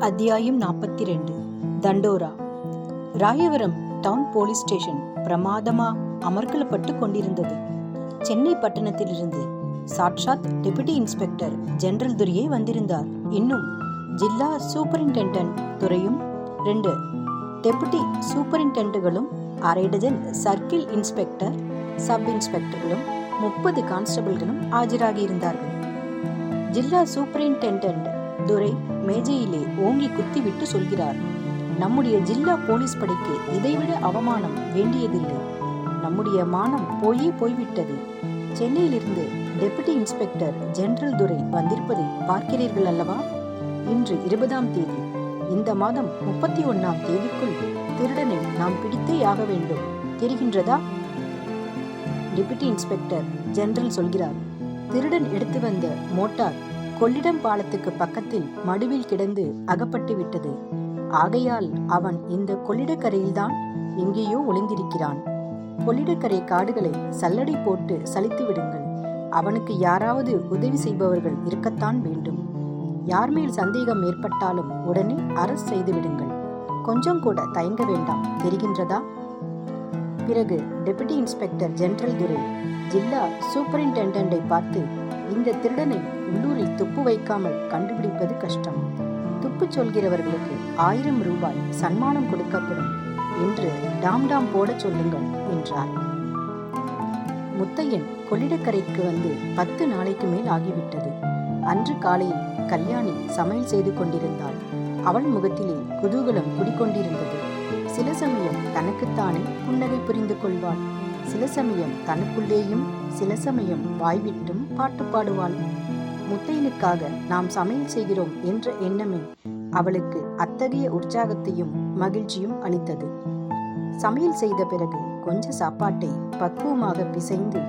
அத்தியாயம் நாற்பத்தி ரெண்டு தண்டோரா. ராயவரம் டவுன் போலீஸ் ஸ்டேஷன் பிரமாதமா அமர்க்கலப்பட்டு கொண்டிருந்தது. சென்னை பட்டணத்திலிருந்து சாட்சாத் டெபுட்டி இன்ஸ்பெக்டர் ஜெனரல் துரையே வந்திருந்தார். இன்னும் ஜில்லா சூப்பரிண்டென்டன்ட் துறையும் ரெண்டு டெபுட்டி சூப்பரிண்டென்ட்டுகளும் அரை டஜன் சர்க்கிள் இன்ஸ்பெக்டர் சப் இன்ஸ்பெக்டர்களும் முப்பது கான்ஸ்டபிள்களும் ஆஜராகியிருந்தார்கள். ஜில்லா சூப்பரிண்டென்டென்ட் துரை மேஜையிலே ஓங்கி குத்திவிட்டு சொல்கிறார் நம்முடைய ஜில்லா போலீஸ் படைக்கு இதைவிட அவமானம் வேண்டியதில்லை. நம்முடைய மானம் போயே போய்விட்டது. சென்னையிலிருந்து டெபுட்டி இன்ஸ்பெக்டர் ஜெனரல் துரை வந்திருப்பதை பார்க்கிறீர்கள் அல்லவா? இன்று இருபதாம் தேதி. இந்த மாதம் முப்பத்தி ஒன்னாம் தேதிக்குள் திருடனை நாம் பிடித்தே ஆக வேண்டும். தெரிகின்றதா? டெபுட்டி இன்ஸ்பெக்டர் ஜெனரல் சொல்கிறார் திருடன் எடுத்து வந்த மோட்டார் கொள்ளிடம் பாலத்துக்கு பக்கத்தில் மடுவில் கிடந்து அகப்பட்டு விட்டது. ஆகையால் அவன் இந்த கொள்ளிடக்கரையில்தான் எங்கேயோ ஒளிந்திருக்கிறான். கொள்ளிடக்கரை காடுகளை சல்லடை போட்டு சலித்து விடுங்கள். அவனுக்கு யாராவது உதவி செய்பவர்கள் இருக்கத்தான் வேண்டும். யார் மேல் சந்தேகம் ஏற்பட்டாலும் உடனே அரசு செய்து விடுங்கள். கொஞ்சம் கூட தயங்க வேண்டாம். தெரிகின்றதா? பிறகு டெபுட்டி இன்ஸ்பெக்டர் ஜெனரல் துரை ஜில்லா சூப்பரிண்டென்டென்டை பார்த்து இந்த திருடனை உள்ளூரில் துப்பு வைக்காமல் கண்டுபிடிப்பது கஷ்டம். துப்பு சொல்கிறவர்களுக்கு ஆயிரம் ரூபாய் சன்மானம் கொடுக்கப்படும் என்று டாம் டாம் போட சொல்லுங்கள் என்றார். முத்தையன் கொள்ளிடக்கரைக்கு வந்து பத்து நாளைக்கு மேல் ஆகிவிட்டது. அன்று காலையில் கல்யாணி சமையல் செய்து கொண்டிருந்தாள். அவள் முகத்திலே குதூகலம் குடிக்கொண்டிருந்தது சில சமயம் தனக்குத்தானே புன்னகை புரிந்து கொள்வாள். சில சமயம் தனக்குள்ளேயும் சில சமயம் வாய்விட்டும் பாட்டு பாடுவாள். முத்தையனுக்காக நாம் சமையல் செய்கிறோம் என்ற எண்ணமே அவளுக்கு அத்தகைய உற்சாகத்தையும் மகிழ்ச்சியும் அளித்தது. சமையல் செய்த பிறகு கொஞ்ச சாப்பாட்டை பக்குவமாக பிசைந்து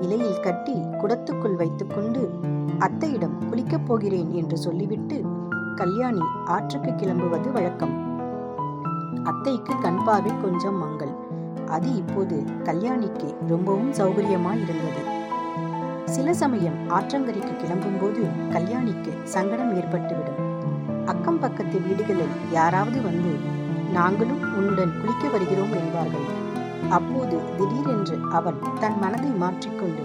இலையில் கட்டி குடத்துக்குள் வைத்துக்கொண்டு அத்தையிடம் குளிக்கப் போகிறேன் என்று சொல்லிவிட்டு கல்யாணி ஆற்றுக்கு கிளம்புவது வழக்கம். அத்தைக்கு கண் கொஞ்சம் மங்கள். அது இப்போது கல்யாணிக்கு ரொம்பவும் சௌகரியமாய் இருந்தது சில சமயம் ஆற்றங்கரைக்கு கிளம்பும்போது கல்யாணிக்கு சங்கடம் ஏற்பட்டுவிடும். அக்கம் பக்கத்து வீடுகளில் யாராவது வந்து நாங்களும் உன்னுடன் குளிக்க வருகிறோம் என்பார்கள். அப்போது திடீரென்று அவள் தன் மனதை மாற்றிக்கொண்டு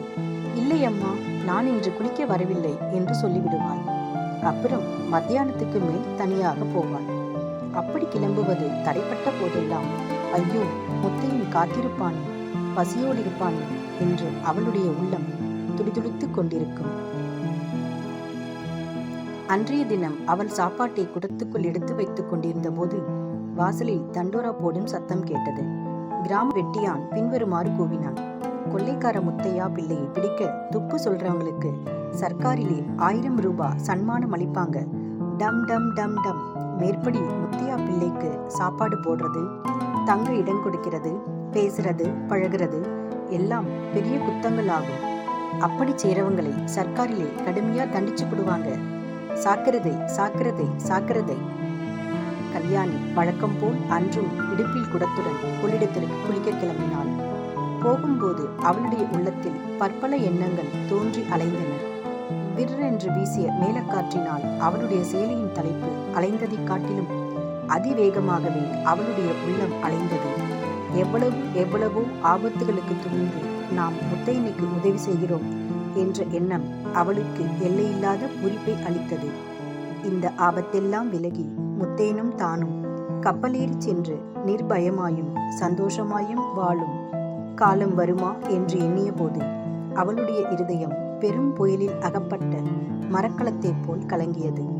இல்லை அம்மா நான் இன்று குளிக்க வரவில்லை என்று சொல்லிவிடுவாள். அப்புறம் மத்தியானத்துக்கு மேல் தனியாக போவாள். அப்படி கிளம்புவது தடைப்பட்ட போதெல்லாம் ஐயோ முத்தையின் காத்திருப்பானே பசியோடு இருப்பானே என்று அவளுடைய உள்ளம் துடிதுடித்துக் கொண்டிருக்கும். அன்றைய தினம் அவள் சாப்பாட்டை குடத்துக்குள் எடுத்து வைத்துக் கொண்டிருந்த போது வாசலில் தண்டோரா போடும் சத்தம் கேட்டது. கிராம வெட்டியான் பின்வருமாறு கூவினான். கொள்ளைக்கார முத்தையா பிள்ளையை பிடிக்க துப்பு சொல்றவங்களுக்கு சர்க்காரிலே ஆயிரம் ரூபாய் சன்மானம் அளிப்பாங்க. டம் டம் டம் டம். மேற்படி முத்தையா பிள்ளைக்கு சாப்பாடு போடுறது தங்க இடம் கொடுக்கிறது பேசுறது பழகிறது எல்லாம் பெரிய குத்தங்கள் ஆகும். அப்படி செய்றவங்களை சர்க்காரிலே கடுமையா தண்டிச்சு விடுவாங்க சாக்கிரதை சாக்கிரதை சாக்கிரதை கல்யாணி வழக்கம் போல் அன்றும் இடுப்பில் குடத்துடன் கொள்ளிடத்திற்கு குளிக்க கிளம்பினாள். போகும்போது அவளுடைய உள்ளத்தில் பற்பல எண்ணங்கள் தோன்றி அலைந்தன. விற்றென்று வீசிய மேலக்காற்றினால் அவளுடைய சேலையின் தலைப்பு அலைந்ததைக் காட்டிலும் அதிவேகமாகவே அவளுடைய உள்ளம் அலைந்தது. எவ்வளவு எவ்வளவோ ஆபத்துகளுக்கு துணிந்து நாம் முத்தையனுக்கு உதவி செய்கிறோம் என்ற எண்ணம் அவளுக்கு எல்லையில்லாத பூரிப்பை அளித்தது. இந்த ஆபத்தெல்லாம் விலகி முத்தேனும் தானும் கப்பலேறி சென்று நிர்பயமாயும் சந்தோஷமாயும் வாழும். காலம் வருமா என்று எண்ணிய போது அவளுடைய இருதயம் பெரும் புயலில் அகப்பட்ட மரக்கலத்தைப் போல் கலங்கியது.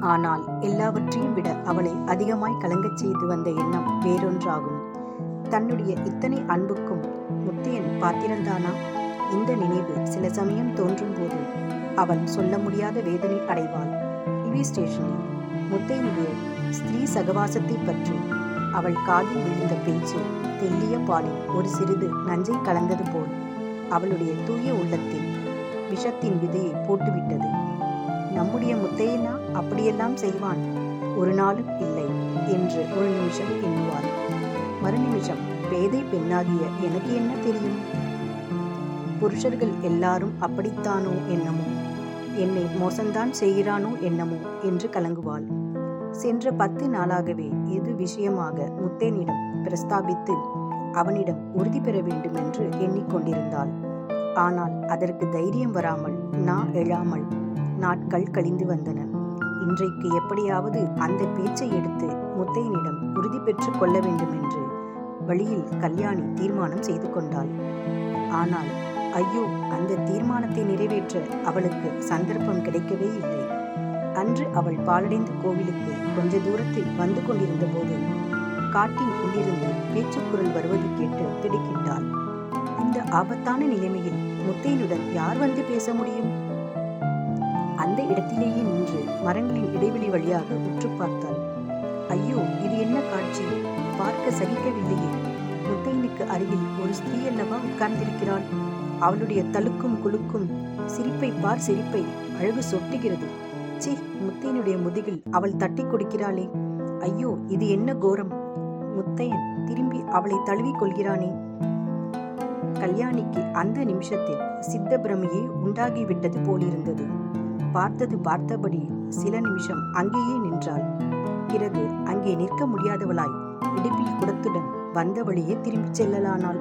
ஆனால் எல்லாவற்றையும் விட அவளை அதிகமாய் கலங்கச் செய்து வந்த எண்ணம் வேறொன்றாகும். தன்னுடைய இத்தனை அன்புக்கும் முத்தையன் பாத்திரந்தானா இந்த நினைவு சில சமயம் தோன்றும் போது அவள் சொல்ல முடியாத வேதனை அடைவாள். டிவி ஸ்டேஷனில் முத்தையனுடைய ஸ்திரீ சகவாசத்தை பற்றி அவள் காதில் விழுந்த பேச்சு தெல்லிய பாலில் ஒரு சிறிது நஞ்சை கலந்தது போல் அவளுடைய தூய உள்ளத்தில் விஷத்தின் விதையை போட்டுவிட்டது. நம்முடைய முத்தையனா அப்படியெல்லாம் செய்வான். ஒரு நாளும் இல்லை என்று ஒரு நிமிஷம் எண்ணுவாள் மறுநிமிஷம் பேதை பெண்ணாகிய எனக்கு என்ன தெரியும்? புருஷர்கள் எல்லாரும் அப்படித்தானோ என்னமோ? என்னை மோசம்தான் செய்கிறானோ என்னமோ? என்று கலங்குவாள். சென்ற பத்து நாளாகவே இது விஷயமாக முத்தேனிடம் பிரஸ்தாபித்து அவனிடம் உறுதி பெற வேண்டும் என்று எண்ணிக்கொண்டிருந்தாள். ஆனால் அதற்கு தைரியம் வராமல் நா எழாமல் நாட்கள் கழிந்து வந்தன. இன்றைக்கு எப்படியாவது அந்த பேச்சை எடுத்து முத்தையனிடம் உறுதி பெற்று கொள்ள வேண்டும் என்று வழியில் கல்யாணி தீர்மானம் செய்து கொண்டாள். ஆனால் ஐயோ அந்த தீர்மானத்தை நிறைவேற்ற அவளுக்கு சந்தர்ப்பம் கிடைக்கவே இல்லை. அன்று அவள் பாலடைந்த கோவிலுக்கு கொஞ்ச தூரத்தில் வந்து கொண்டிருந்த போது காட்டின் உள்ளிருந்து பேச்சுக்குரல் வருவது கேட்டு திடுக்கிட்டாள் இந்த ஆபத்தான நிலைமையில் முத்தையனுடன் யார் வந்து பேச முடியும்? அந்த இடத்திலேயே நின்று மரங்களின் இடைவெளி வழியாக உற்று பார்த்தாள். ஐயோ இது என்ன காட்சி? பார்க்க சகிக்கவில்லையே. முத்தையனுக்கு அருகில் ஒரு ஸ்திரீ அல்லவா உட்கார்ந்திருக்கிறாள். அவளுடைய தழுக்கும் குலுக்கும் சிரிப்பை பார் சிரிப்பை அழகு சொட்டுகிறது. சி முத்தையனுடைய முதுகில் அவள் தட்டி கொடுக்கிறாளே. ஐயோ இது என்ன கோரம்? முத்தையன் திரும்பி அவளை தழுவிக் கொள்கிறானே. கல்யாணிக்கு அந்த நிமிஷத்தில் சித்த பிரமையே உண்டாகிவிட்டது போலிருந்தது. பார்த்தது பார்த்தபடி சில நிமிஷம் அங்கேயே நின்றாள். பிறகு அங்கே நிற்க முடியாதவளாய் இடுப்பில் குடத்துடன் வந்த வழியே திரும்பிச் செல்லலானாள்.